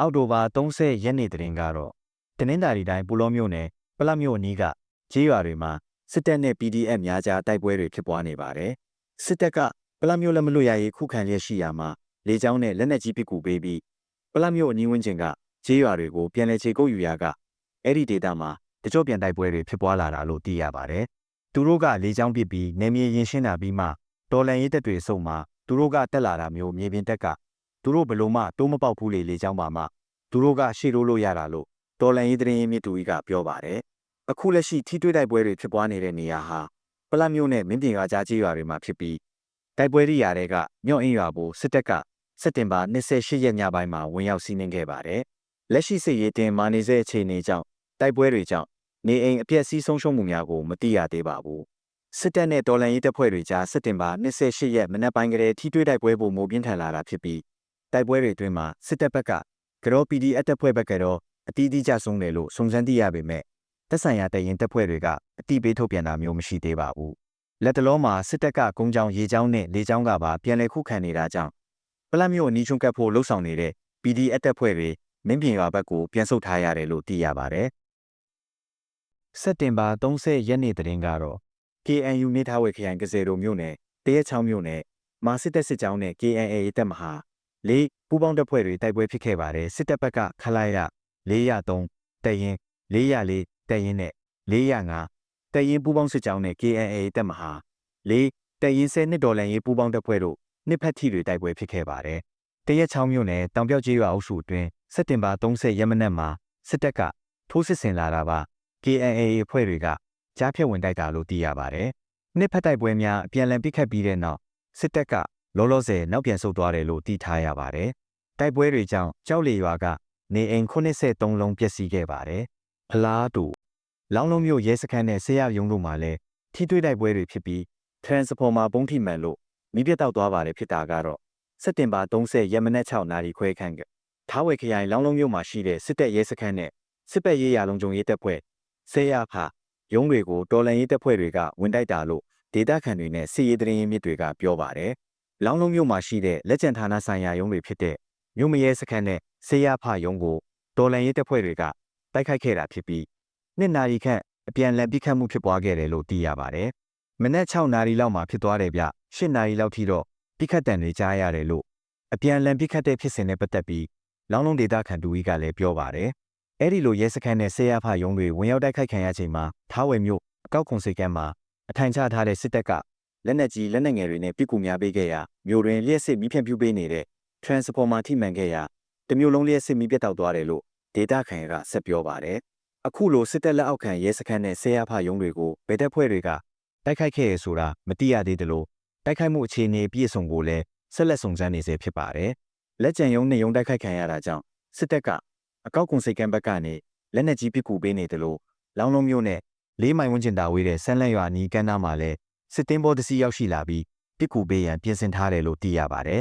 အောက်တိုဘာ30ရက်နေ့သတင်းကတော့တနင်္သာရီတိုင်းပူလောမြို့နယ်ပလတ်မြို့အနီးကကျေးရွာတွေမှာစစ်တပ်နဲ့ PDF များကြားတိုက်ပွဲတွေဖြစ်ပွားနေပါတယ်။စစ်တပ်ကပလတ်မြို့လက်မလွတ်ရရေးခုခံလျက်ရှိရာမှာလေကြောင်းနဲ့လက်နက်ကြီးပစ်ကူပေးပြီးပလတ်မြို့အနီးဝန်းကျင်ကကျေးရွာတွေကိုပြန်လည်ခြေကုပ်ယူရာကအဲ့ဒီဒေသမှာတကြော့ပြန်တိုက်ပွဲတွေဖြစ်ပွားလာတာလို့သိရပါတယ်။သူတို့ကလေကြောင်းပစ်ပြီးနေမြေရင်ရှင်းတာပြီးမှတော်လန်ရေးတပ်တွေစုံမှာသူတို့ကတက်လာတာမျိုးမြေပြင်တက်က သူတို့ဘလို့မှတိုးမပေါက်ဘူးလေလေကြောင်းပါမှသူတို့ကရှေ့လို့လို့ရတာလို့တော်လန်ရေးသတင်းရင်းမြစ်တူကြီးကပြောပါတယ်။အခုလက်ရှိထိတွေ့တိုက်ပွဲတွေဖြစ်ပွားနေတဲ့နေရာဟာပလတ်မြို့နဲ့မင်းပြင်ကကြားကြီးရွာတွေမှာဖြစ်ပြီးတိုက်ပွဲတွေရာတွေကမြော့အင်းရွာကိုစစ်တပ်ကစက်တင်ဘာ28ရက်ညပိုင်းမှာဝင်ရောက်စီးနင်းခဲ့ပါတယ်။လက်ရှိစစ်ရေးတင်မာနေစေအခြေအနေကြောင့်တိုက်ပွဲတွေကြောင့်နေအိမ်အပြက်စီးဆုံးရှုံးမှုများကိုမသိရသေးပါဘူး။စစ်တပ်နဲ့တော်လန်ရေးတပ်ဖွဲ့တွေကြားစက်တင်ဘာ28ရက်မနက်ပိုင်းကတည်းထိတွေ့တိုက်ပွဲပုံမိုးပြင်းထန်လာတာဖြစ်ပြီး တိုက်ပွဲတွေအတွင်းမှာစစ်တပ်ဘက်ကကြော PDF တပ်ဖွဲ့ဘက်ကတော့အတီးတီးကြဆုံးတယ်လို့စုံစမ်းသိရပေမဲ့တက်ဆိုင်ရာတရင်တပ်ဖွဲ့တွေကအတိပေးထုတ်ပြန်တာမျိုးမရှိသေးပါဘူး။လက်တလုံးမှာစစ်တပ်ကကုန်းချောင်းရေချောင်းနဲ့လေချောင်းကပါပြန်လည်ခုခံနေတာကြောင့်ပလတ်မျိုးအနီးချုံကပ်ဖို့လှုံ့ဆော်နေတဲ့ PDF တပ်ဖွဲ့တွေမင်းပြင်ရွာဘက်ကိုပြန်ဆုတ်ထားရတယ်လို့သိရပါတယ်။စက်တင်ဘာ30ရက်နေ့တရင်ကတော့ KNU နေထားဝေခရိုင်ကစဲတို့မြို့နယ်တရက်ချောင်းမြို့နယ်မာစစ်တပ်စစ်ကြောင်းနဲ့ KNA တပ်မဟာ လေးပူးပေါင်းတပ်ဖွဲ့တွေတိုက်ပွဲဖြစ်ခဲ့ပါတယ်စစ်တပ်ဘက်ကခလိုက်ရ403တရင်404တရင်နဲ့405တရင်ပူးပေါင်းစစ်ကြောင်းနဲ့ KNA တပ်မဟာ၄တရင်10နှစ်ဒေါ်လန်ရေးပူးပေါင်းတပ်ဖွဲ့တို့နှစ်ဖက်ထီတွေတိုက်ပွဲဖြစ်ခဲ့ပါတယ်တရက်ချောင်းမြို့နယ်တောင်ပြောက်ကျေးရွာအုပ်စုအတွင်းစက်တင်ဘာ30ရက်မနက်မှာစစ်တပ်ကထိုးစစ်ဆင်လာတာပါ KNA အဖွဲ့တွေကကြားဖြတ်ဝင်တိုက်တာလို့သိရပါတယ်နှစ်ဖက်တိုက်ပွဲများအပြန်အလှန်ပစ်ခတ်ပြီးတဲ့နောက်စစ်တပ်က လောလောဆယ်နောက်ပြန်ဆုတ်သွားတယ်လို့သိထားရပါတယ်။တိုက်ပွဲတွေကြောင့်ကြောက်လီရွာကနေအိမ်83လုံးပျက်စီးခဲ့ပါတယ်။ဖလားတူလောင်းလုံးမြို့ရဲစခန်းနဲ့ဆေးရရုံတို့မှာလည်းထိတွေ့တိုက်ပွဲတွေဖြစ်ပြီး transformer ပုံးထိမှန်လို့မိပြတ်တောက်သွားပါတယ်ဖြစ်တာကတော့စက်တင်ဘာ30ရက်မနက်6နာရီခွဲခန့်ကထားဝယ်ခရိုင်လောင်းလုံးမြို့မှာရှိတဲ့စစ်တပ်ရဲစခန်းနဲ့စစ်ပတ်ရေးရာလုံခြုံရေးတပ်ဖွဲ့ဆေးရဖာရုံးတွေကိုတော်လန်ရေးတပ်ဖွဲ့တွေကဝင်တိုက်တာလို့ဒေတာခန်တွေနဲ့စစ်ရေးတရင်မြစ်တွေကပြောပါတယ်။ လောင်းလုံးမြို့မှာရှိတဲ့လက်ကျန်ဌာနဆိုင်ရာရုံးတွေဖြစ်တဲ့မြို့မရဲစခန်းနဲ့ဆေးရဖရုံးကိုတော်လန်ရေးတပ်ဖွဲ့တွေကတိုက်ခိုက်ခဲ့တာဖြစ်ပြီးနှစ်နာရီခန့်အပြန်လည်ပိခတ်မှုဖြစ်ပွားခဲ့တယ်လို့သိရပါတယ်။မနက်6နာရီလောက်မှာဖြစ်သွားတယ်ဗျ။8နာရီလောက်ထိတော့ပိခတ်တံတွေကြားရတယ်လို့အပြန်လည်ပိခတ်တဲ့ဖြစ်စဉ်နဲ့ပတ်သက်ပြီးလောင်းလုံးဒေတာခန်တူကြီးကလည်းပြောပါတယ်။အဲ့ဒီလိုရဲစခန်းနဲ့ဆေးရဖရုံးတွေဝင်ရောက်တိုက်ခိုက်ခံရချိန်မှာထားဝယ်မြို့အကောက်ခုံစိတ်ကမ်းမှာအထိုင်ချထားတဲ့စစ်တပ်က လက်နက်ကြီးလက်နက်ငယ်တွေနဲ့ပြစ်ကူများပေးခဲ့ရာမြို့တွင်လျှက်စစ်မီးဖြန့်ပြူပေးနေတဲ့ transformer ထိမှန်ခဲ့ရာတမျိုးလုံးလျှက်စစ်မီးပြတ်တောက်သွားတယ်လို့ဒေတာခန်ကဆက်ပြောပါတယ်။အခုလိုစစ်တပ်လက်အောက်ခံရဲစခန်းနဲ့ဆေးရဖရုံးတွေကိုဗေတပ်ဖွဲ့တွေကတိုက်ခိုက်ခဲ့ရဆိုတာမတိရသေးတယ်လို့တိုက်ခိုက်မှုအခြေအနေပြည့်စုံကိုလည်းဆက်လက်စုံစမ်းနေစေဖြစ်ပါတယ်။လက်ကျန်ရုံးနဲ့ရုံးတိုက်ခိုက်ခံရတာကြောင့်စစ်တပ်ကအကောက်ကွန်စိတ်ကမ်းဘက်ကနေလက်နက်ကြီးပစ်ကူပေးနေတယ်လို့လောင်းလုံးမျိုးနဲ့လေးမိုင်ဝန်းကျင်တာဝေးတဲ့ဆန်းလက်ရွာနီးကမ်းနားမှာလည်း စစ်တင်းဘောတစီရောက်ရှိလာပြီးပစ်ကူပေးရန်ပြင်ဆင်ထားတယ်လို့သိရပါတယ်